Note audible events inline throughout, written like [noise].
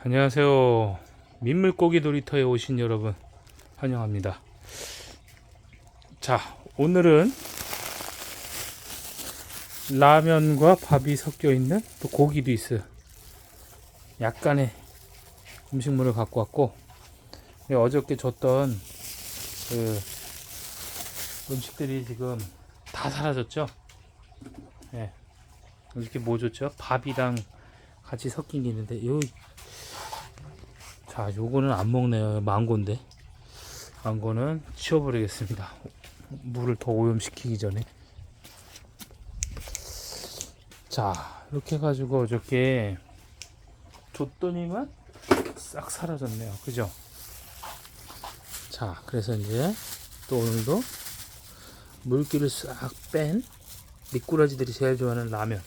안녕하세요. 민물고기 놀이터에 오신 여러분 환영합니다. 자, 오늘은 라면과 밥이 섞여 있는 또 고기도 있어요. 약간의 음식물을 갖고 왔고 네, 어저께 줬던 그 음식들이 지금 다 사라졌죠. 네. 이렇게 뭐 줬죠? 밥이랑 같이 섞인 게 있는데 요 자, 요거는 안 먹네요. 망고인데. 망고는 치워버리겠습니다. 물을 더 오염시키기 전에. 자, 이렇게 해가지고 어저께 줬더니만 싹 사라졌네요. 그죠? 자, 그래서 이제 또 오늘도 물기를 싹 뺀 미꾸라지들이 제일 좋아하는 라면.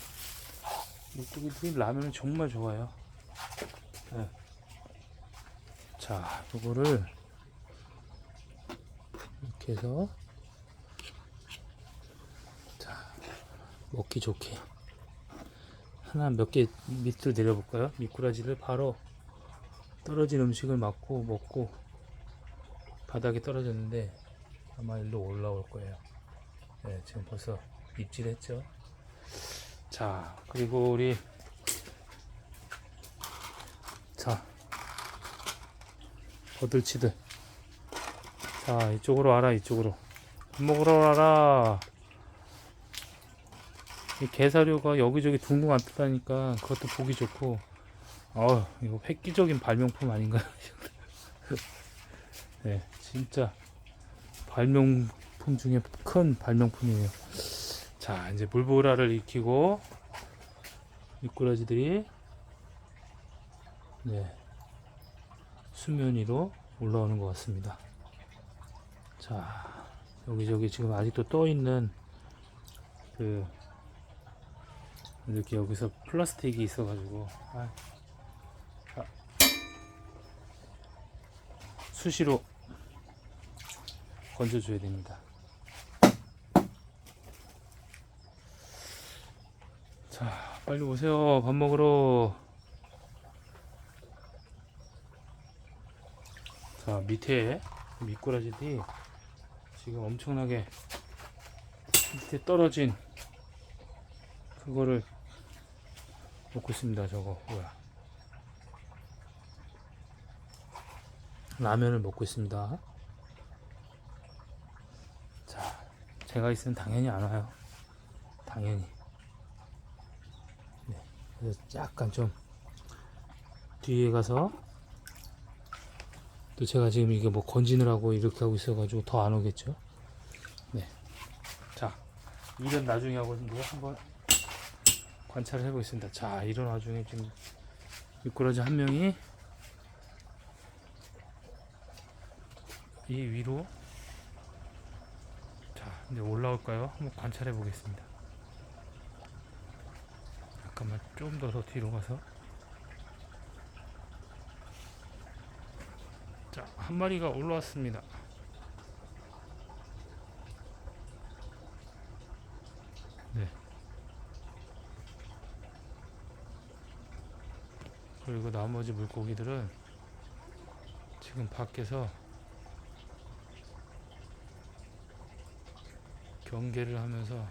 물고기들이 라면을 정말 좋아해요. 네. 자, 요거를 이렇게 해서 자, 먹기 좋게 하나 몇 개 밑으로 내려볼까요? 미꾸라지를 바로 떨어진 음식을 맞고 먹고 바닥에 떨어졌는데 아마 일로 올라올 거예요. 네, 지금 벌써 입질했죠. 자, 그리고 우리 자, 거들치들. 자, 이쪽으로 와라, 이쪽으로. 밥 먹으러 와라. 이 게사료가 여기저기 둥둥 안 뜨다니까 그것도 보기 좋고, 어 이거 획기적인 발명품 아닌가요? [laughs] 네, 진짜 발명품 중에 큰 발명품이에요. 자, 이제 물보라를 익히고, 미꾸라지들이, 네, 수면 위로 올라오는 것 같습니다. 자, 여기저기 지금 아직도 떠 있는 그 이렇게 여기서 플라스틱이 있어가지고 아, 아, 수시로 건져줘야 됩니다. 자, 빨리 오세요. 밥 먹으러. 자 밑에 미꾸라지들이 지금 엄청나게 밑에 떨어진 그거를 먹고 있습니다 저거. 뭐야. 라면을 먹고 있습니다. 자 제가 있으면 당연히 안 와요. 당연히. 네, 그래서 약간 좀 뒤에 가서 또 제가 지금 이게 뭐 건지느라고 이렇게 하고 있어가지고 더 안 오겠죠. 네. 자, 일은 나중에 하거든요. 한번 관찰을 해보겠습니다. 자, 이런 와중에 지금 미꾸라지 한 명이 이 위로 자, 이제 올라올까요? 한번 관찰해 보겠습니다. 잠깐만 좀 더 더 뒤로 가서 자, 한 마리가 올라왔습니다. 네. 그리고 나머지 물고기들은 지금 밖에서 경계를 하면서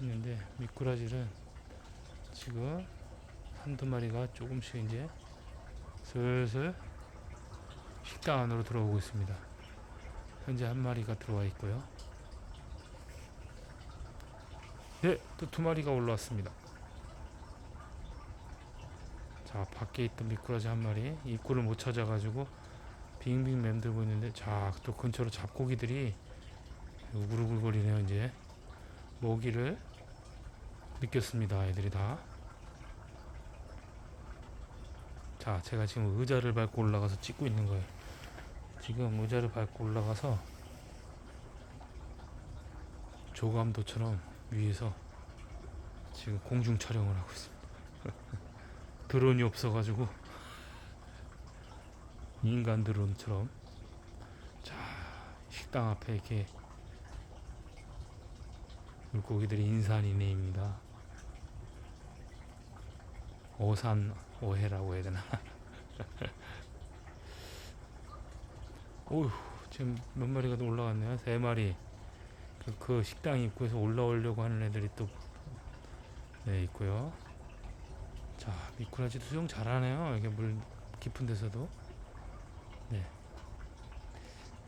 있는데 미꾸라지는 지금 한두 마리가 조금씩 이제 슬슬 식당 안으로 들어오고 있습니다. 현재 한 마리가 들어와 있고요. 네, 또 두 마리가 올라왔습니다. 자, 밖에 있던 미꾸라지 한 마리 입구를 못 찾아가지고 빙빙 맴돌고 있는데, 자, 또 근처로 잡고기들이 우글우글거리네요. 이제 모기를 느꼈습니다. 애들이 다. 자, 제가 지금 의자를 밟고 올라가서 찍고 있는 거예요. 지금 의자를 밟고 올라가서 조감도처럼 위에서 지금 공중 촬영을 하고 있습니다. [laughs] 드론이 없어가지고 인간 드론처럼 자 식당 앞에 이렇게 물고기들이 인산이네입니다. 오산 오해라고 해야 되나? [laughs] 오휴 지금 몇 마리가 더 올라갔네요. 세 마리. 그, 그 식당 입구에서 올라오려고 하는 애들이 또 네, 있고요. 자, 미꾸라지도 수영 잘하네요. 이게 물 깊은 데서도. 네.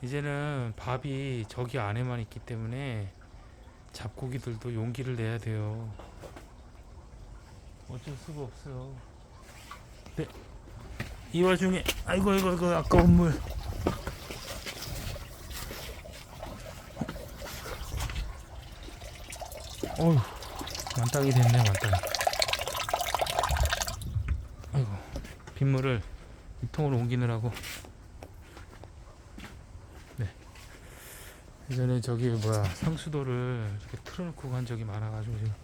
이제는 밥이 저기 안에만 있기 때문에 잡고기들도 용기를 내야 돼요. 어쩔 수가 없어요. 네. 이 와중에 아이고 아이고 아이고 아까운 물. 어휴 만땅이 됐네 만땅. 아이고 빗물을 이 통으로 옮기느라고. 네. 예전에 저기 뭐야 상수도를 이렇게 틀어놓고 간 적이 많아가지고 지금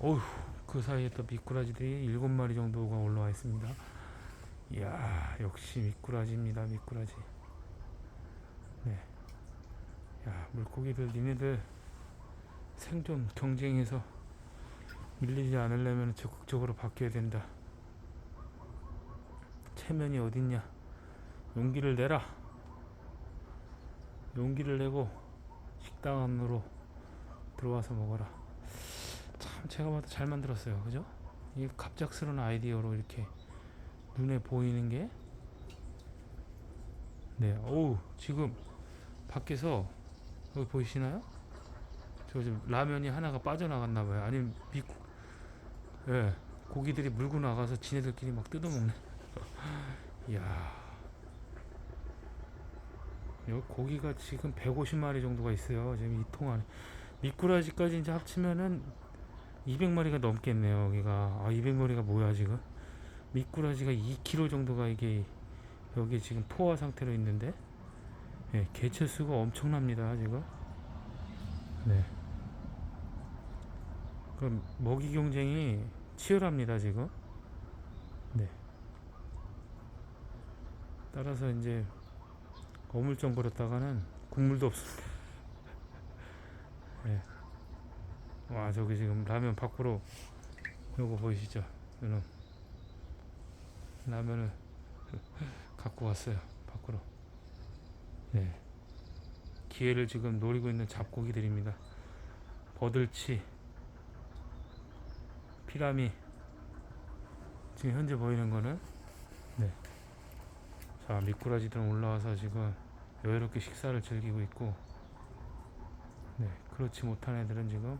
어휴 그 사이에 또 미꾸라지들이 일곱 마리 정도가 올라와 있습니다. 이야 역시 미꾸라지입니다 미꾸라지. 네. 야 물고기들 니네들 생존 경쟁에서 밀리지 않으려면 적극적으로 바뀌어야 된다. 체면이 어딨냐? 용기를 내라. 용기를 내고 식당 안으로 들어와서 먹어라. 참 제가 봐도 잘 만들었어요. 그죠? 이게 갑작스러운 아이디어로 이렇게 눈에 보이는 게 네. 어우, 지금 밖에서 여기 보이시나요? 저 지금 라면이 하나가 빠져나갔나 봐요. 아니면 미국 예. 고기들이 물고 나가서 지네들끼리 막 뜯어먹네. [laughs] 이야. 여기 고기가 지금 150마리 정도가 있어요. 지금 이 통 안에. 미꾸라지까지 이제 합치면은 200마리가 넘겠네요. 여기가. 아, 200마리가 뭐야, 지금? 미꾸라지가 2kg 정도가 이게 여기 지금 포화 상태로 있는데 예, 개체 수가 엄청납니다, 지금. 네. 그럼 먹이 경쟁이 치열합니다, 지금. 네. 따라서 이제 어물쩡 버렸다가는 국물도 없습니다. 예. [laughs] 와 저기 지금 라면 밖으로 요거 보이시죠? 이놈 라면을 [laughs] 갖고 왔어요 밖으로. 네. 기회를 지금 노리고 있는 잡고기들입니다. 버들치, 피라미. 지금 현재 보이는 거는 네. 자 미꾸라지들은 올라와서 지금 여유롭게 식사를 즐기고 있고 네 그렇지 못한 애들은 지금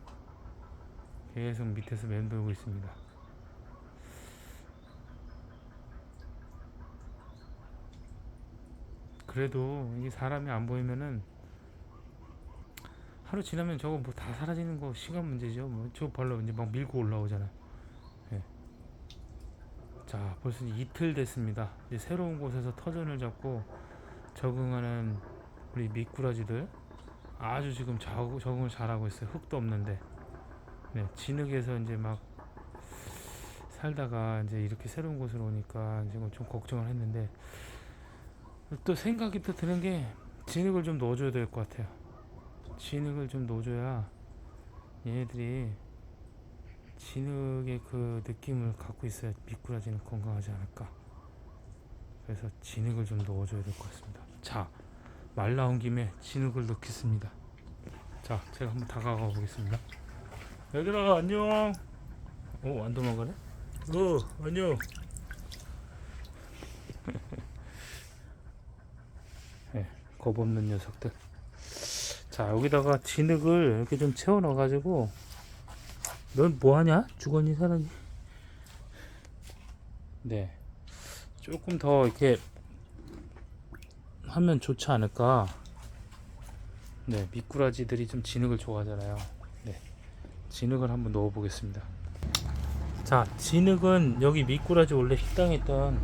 계속 밑에서 맴돌고 있습니다 그래도 이 사람이 안 보이면은 하루 지나면 저거 뭐 다 사라지는 거 시간 문제죠 뭐저 벌로 이제 막 밀고 올라오잖아 자, 벌써 이틀 됐습니다. 이제 새로운 곳에서 터전을 잡고 적응하는 우리 미꾸라지들 아주 지금 적, 적응을 잘하고 있어요. 흙도 없는데. 네, 진흙에서 이제 막 살다가 이제 이렇게 새로운 곳으로 오니까 지금 좀 걱정을 했는데 또 생각이 또 드는 게 진흙을 좀 넣어줘야 될 것 같아요. 진흙을 좀 넣어줘야 얘네들이 진흙의 그 느낌을 갖고 있어야 미꾸라지는 건강하지 않을까. 그래서 진흙을 좀 넣어줘야 될 것 같습니다. 자, 말 나온 김에 진흙을 넣겠습니다. 자, 제가 한번 다가가 보겠습니다. 얘들아, 안녕. 오, 안 도망가네? 어, 안녕. 네, 겁 없는 녀석들. 자, 여기다가 진흙을 이렇게 좀 채워 넣어가지고 넌 뭐하냐? 죽었니 살았니? 네. 조금 더 이렇게 하면 좋지 않을까? 네 미꾸라지들이 좀 진흙을 좋아하잖아요. 네 진흙을 한번 넣어 보겠습니다. 자 진흙은 여기 미꾸라지 원래 식당에 있던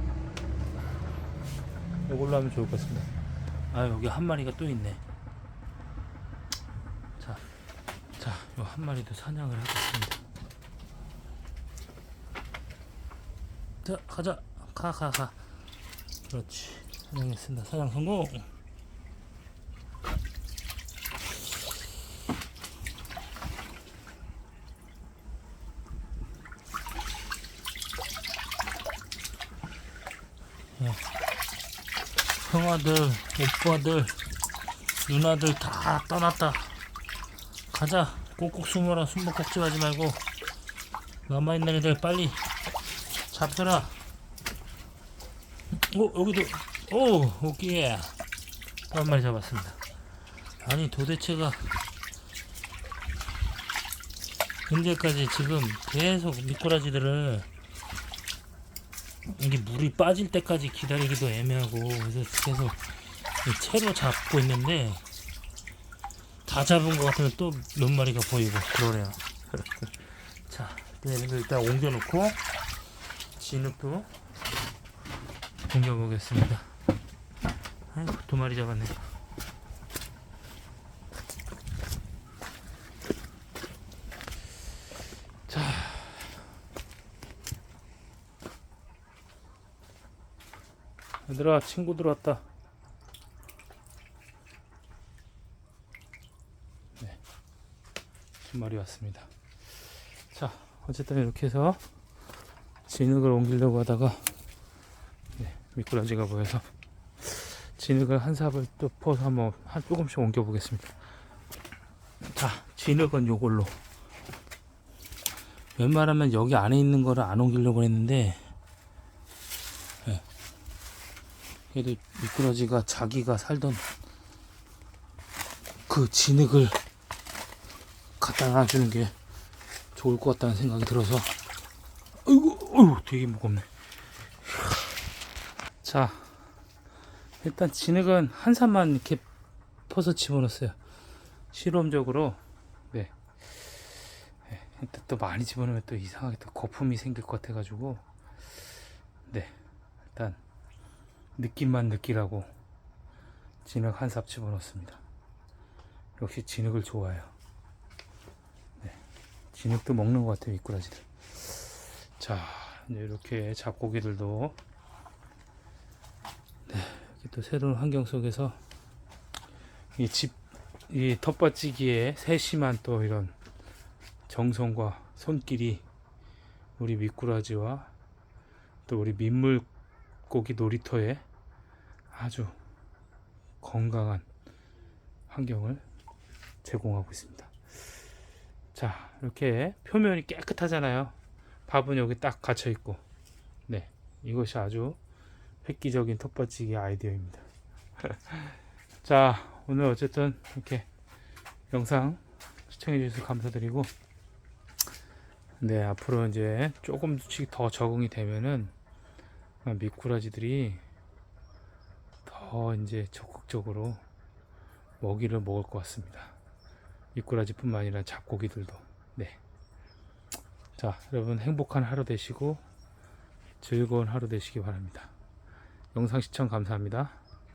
이걸로 하면 좋을 것 같습니다. 아 여기 한 마리가 또 있네 자, 자, 요 한 마리 더 사냥을 하겠습니다. 자, 가자. 가, 가, 가. 그렇지. 사냥했습니다. 사냥 성공. 예. 형아들, 오빠들, 누나들 다 떠났다. 가자. 꼭꼭 숨어라. 숨바꼭질 하지 말고. 남아있는 애들 빨리 잡혀라. 어, 여기도, 오, 오기에. 한 마리 잡았습니다. 아니, 도대체가, 현재까지 지금 계속 미꾸라지들을 이게 물이 빠질 때까지 기다리기도 애매하고 그래서 계속 이 채로 잡고 있는데 다 잡은 것 같으면 또 몇 마리가 보이고 그러네요. [laughs] 자, 얘네들 일단 옮겨놓고 진흙도 옮겨보겠습니다. 아이고 두 마리 잡았네. 얘들아 친구 들어왔다. 두 마리 왔습니다. 자, 어쨌든 이렇게 해서 진흙을 옮기려고 하다가 네, 미꾸라지가 보여서 진흙을 한 삽을 또 퍼서 한번 한 조금씩 옮겨 보겠습니다. 자, 진흙은 요걸로. 웬만하면 여기 안에 있는 거를 안 옮기려고 했는데 얘도 미꾸라지가 자기가 살던 그 진흙을 갖다 놔주는 게 좋을 것 같다는 생각이 들어서. 아이고 어휴 되게 무겁네. 자 일단 진흙은 한 산만 이렇게 퍼서 집어넣었어요. 실험적으로 네. 네, 또 많이 집어넣으면 또 이상하게 또 거품이 생길 것 같아 가지고. 네 일단 느낌만 느끼라고 진흙 한 삽 집어넣습니다. 역시 진흙을 좋아해요. 네. 진흙도 먹는 것 같아요, 미꾸라지들. 자, 이렇게 잡고기들도 네, 또 새로운 환경 속에서 이 집, 이 텃밭지기에 세심한 또 이런 정성과 손길이 우리 미꾸라지와 또 우리 민물 고기 놀이터에 아주 건강한 환경을 제공하고 있습니다. 자, 이렇게 표면이 깨끗하잖아요. 밥은 여기 딱 갇혀 있고, 네, 이것이 아주 획기적인 텃밭지기 아이디어입니다. [laughs] 자, 오늘 어쨌든 이렇게 영상 시청해 주셔서 감사드리고, 네, 앞으로 이제 조금씩 더 적응이 되면은 아, 미꾸라지들이 더 이제 적극적으로 먹이를 먹을 것 같습니다. 미꾸라지뿐만 아니라 잡고기들도. 네. 자, 여러분 행복한 하루 되시고 즐거운 하루 되시기 바랍니다. 영상 시청 감사합니다.